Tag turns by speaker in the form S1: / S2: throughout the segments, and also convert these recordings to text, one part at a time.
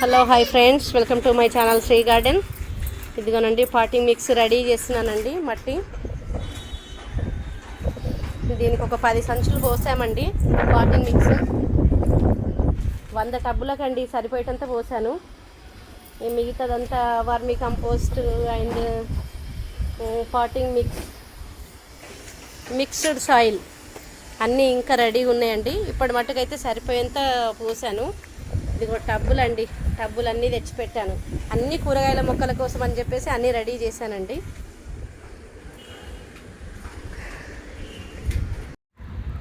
S1: Hello hi friends. Welcome to my channel Shri garden. ఇదిగోనండి party mix ready చేస్తున్నానండి మట్టి. దీనికి ఒక పది సంచులు పోసామండి పార్టీ మిక్స్. వంద టబ్బులకండి సరిపోయేటంత పోసాను. మిగతాదంతా vermicompost and potting mix. Mixed soil. అన్నీ ఇంకా రెడీగా ఉన్నాయండి. ఇప్పటి మట్టుకైతే సరిపోయేంత పోసాను. ఇదిగో టబ్బులు అండి టబ్బులు అన్నీ తెచ్చిపెట్టాను. అన్ని కూరగాయల మొక్కల కోసం అని చెప్పేసి అన్నీ రెడీ చేశానండి.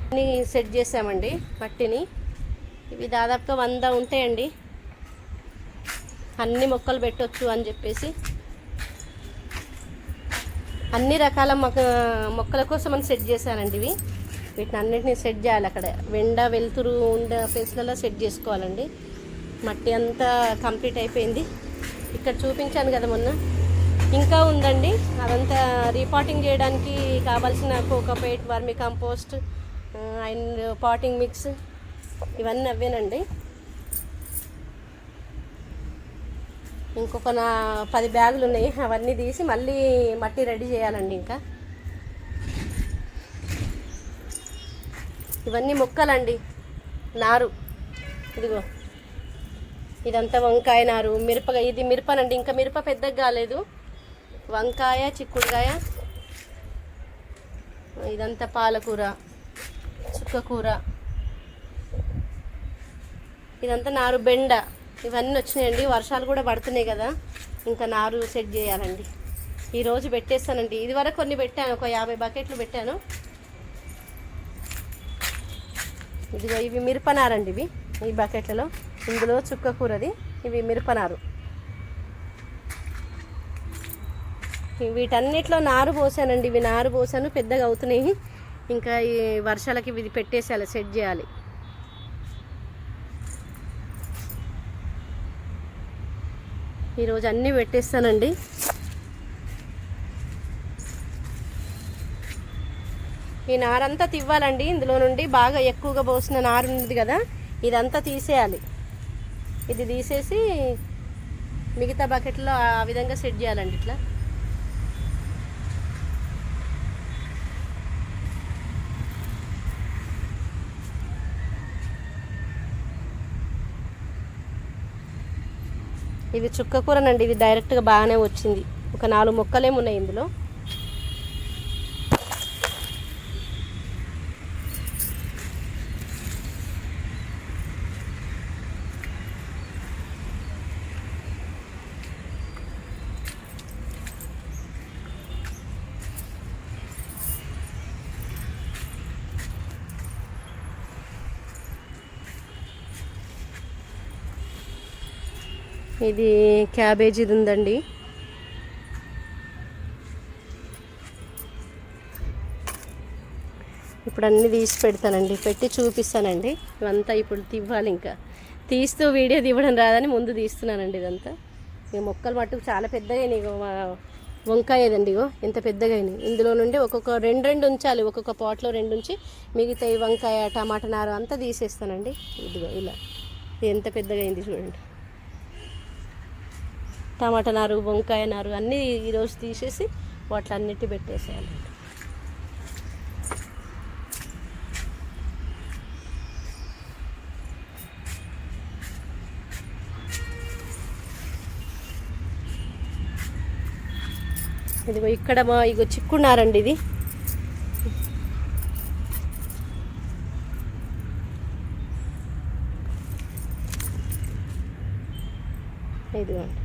S1: అన్నీ సెట్ చేసామండి మట్టిని. ఇవి దాదాపుగా వంద ఉంటాయండి. అన్ని మొక్కలు పెట్టొచ్చు అని చెప్పేసి. అన్ని రకాల మొక్క మొక్కల కోసం అని సెట్ చేశానండి ఇవి. వీటిని అన్నిటిని సెట్ చేయాలి అక్కడ. వెండ వెలుతురు ఉండే ప్లేస్లలో సెట్ చేసుకోవాలండి. మట్టి అంతా కంప్లీట్ అయిపోయింది. ఇక్కడ చూపించాను కదా మొన్న. ఇంకా ఉందండి. అదంతా రీపాటింగ్ చేయడానికి కావాల్సిన cocopeat vermicompost and potting mix ఇవన్నీ అవేనండి ఇంకొక నా పది బ్యాగులు ఉన్నాయి. అవన్నీ తీసి మళ్ళీ మట్టి రెడీ చేయాలండి ఇంకా. ఇవన్నీ మొక్కలండి. నారు. ఇదిగో. ఇదంతా వంకాయ నారు మిరప ఇది మిరపనండి. ఇంకా మిరప పెద్దగా కాలేదు. వంకాయ చిక్కుడుకాయ ఇదంతా పాలకూర చుక్కకూర. ఇదంతా నారు బెండ. ఇవన్నీ వచ్చినాయండి. వర్షాలు కూడా పడుతున్నాయి కదా. ఇంకా నారు సెట్ చేయాలండి. ఈరోజు పెట్టేస్తానండి. ఇది వరకు కొన్ని పెట్టాను. ఒక యాభై బకెట్లు పెట్టాను. ఇదిగో ఇవి మిరపనారండి ఇవి ఈ బకెట్లలో. ఇందులో చుక్క కూరది ఇవి మిరపనారు. వీటన్నిటిలో నారు పోసానండి ఇవి నారు పోసాను పెద్దగా అవుతున్నాయి. ఇంకా ఈ వర్షాలకి ఇది పెట్టేసేయాలి సెట్ చేయాలి. ఈరోజు అన్నీ పెట్టేస్తానండి. ఈ నారంతా తివ్వాలండి ఇందులో నుండి బాగా ఎక్కువగా పోసిన నారు ఉంది కదా ఇదంతా తీసేయాలి. ఇది తీసేసి మిగతా బకెట్లో ఆ విధంగా సెట్ చేయాలండి ఇట్లా. ఇది చుక్క కూరనండి ఇది డైరెక్ట్గా బాగానే వచ్చింది. ఒక నాలుగు మొక్కలేమున్నాయి ఇందులో. ఇది క్యాబేజీది ఉందండి ఇప్పుడు అన్నీ తీసి పెడతానండి. పెట్టి చూపిస్తానండి. ఇవంతా ఇప్పుడు తివ్వాలి ఇంకా. తీస్తూ వీడియో తీయడం రాదని ముందు తీస్తున్నానండి ఇదంతా. ఈ మొక్కలు మట్టుకు చాలా పెద్దగా ఇగో వంకాయ ఏదండి ఇగో. ఎంత పెద్దగా అయినాయి. ఇందులో నుండి ఒక్కొక్క రెండు రెండు ఉంచాలి. ఒక్కొక్క పాట్లో రెండు ఉంచి మిగతా ఈ వంకాయ టమాటా నారు అంతా తీసేస్తానండి. ఇదిగో ఇలా. ఎంత పెద్దగా అయింది చూడండి. టమాటా నారు వంకాయ నారు అన్నీ ఈరోజు తీసేసి వాటిలన్నిటి పెట్టేసేయాలి. ఇదిగో ఇక్కడ మా ఇగో చిక్కున్నారండి ఇది. ఇదిగోండి.